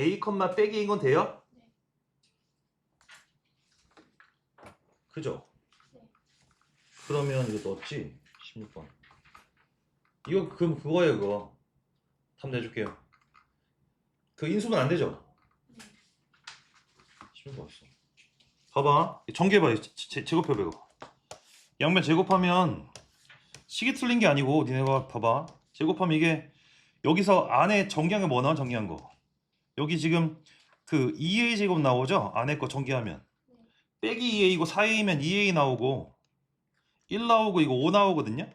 A, 빼기 A인 건 돼요? 네. 그죠? 네. 그러면 이거 넣었지? 16번. 이거 그럼 그거예요, 그거. 답 내줄게요. 그 인수분 안 되죠? 네. 16번 있어. 봐봐. 전개봐. 제, 제곱해봐, 이거. 양면 제곱하면 식이 틀린 게 아니고 니네가 봐봐. 제곱하면 이게 여기서 안에 정기한 게 뭐 나와? 정기한 거. 여기 지금 그 2a 제곱 나오죠? 안에 거. 네. 빼기 2a이고 4a면 2a 나오고 1 나오고 이거 5 나오거든요.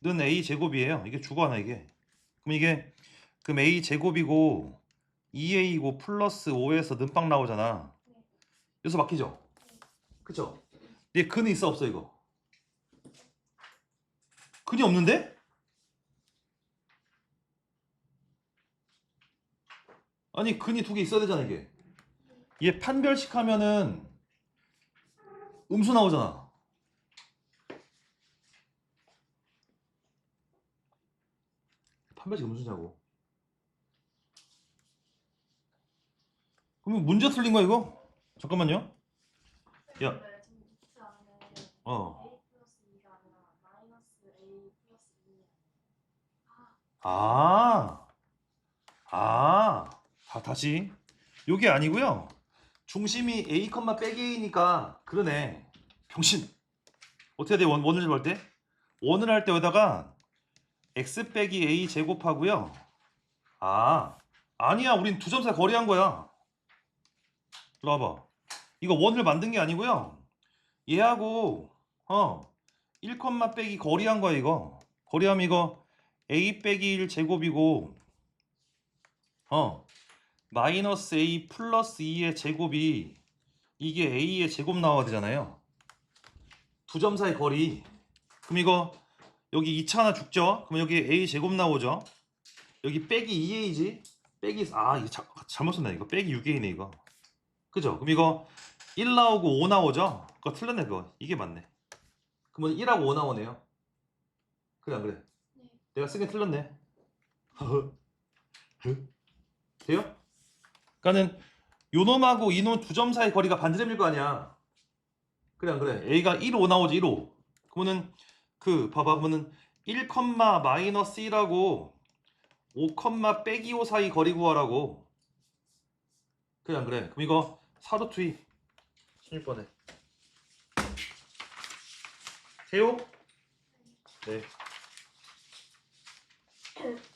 는 a 제곱이에요. 이게 주거 하나 이게. 그럼 이게 그럼 a 제곱이고 2a이고 플러스 5에서 는빵 나오잖아. 네. 여기서 막히죠? 그쵸? 얘 근이 있어 없어 이거? 근이 없는데? 아니 근이 두 개 있어야 되잖아 이게. 얘 판별식 하면은 음수 나오잖아. 판별식 음수냐고. 그러면 문제 틀린 거야 이거? 잠깐만요. 야. 어. A 플러스 2가 아니라 마이너스 A 플러스 2. 아. 아. 다 다시. 요게 아니고요. 중심이 A, 빼기 A니까 그러네. 병신. 어떻게 돼? 원, 원을 할 때? 원을 할 때 여기다가 x 빼기 a 제곱하고요. 아. 아니야. 우린 두점 사이 거리한 거야. 이리 와봐. 이거 원을 만든 게 아니고요. 얘하고 어 1, 빼기 거리한 거야 이거. 거리하면 이거 a 빼기 1 제곱이고 어 마이너스 a 플러스 2의 제곱이 이게 a의 제곱 나와야 되잖아요. 두 점 사이 거리. 그럼 이거 여기 2차 하나 죽죠? 그럼 여기 a 제곱 나오죠? 여기 빼기 2a지? 빼기 아 이거 자, 잘못 썼네 이거 빼기 6a네 이거. 그죠? 그럼 이거 1 나오고 5 나오죠? 그거 틀렸네 그거. 이게 맞네. 그러면 1하고 5 나오네요. 그래 안 그래? 네. 내가 쓴게 틀렸네. 돼요? 그러니까는 요놈하고 이놈 두 점 사이 거리가 반지름일 거 아니야. 그래 안 그래? A가 1, 5 나오지 1, 5. 그러면은 그 봐봐 그러면은 1, 마이너스 1하고 5, 빼기 5 사이 거리 구하라고. 그래 안 그래? 그럼 이거 사루트 2 16번에. 돼요? 네.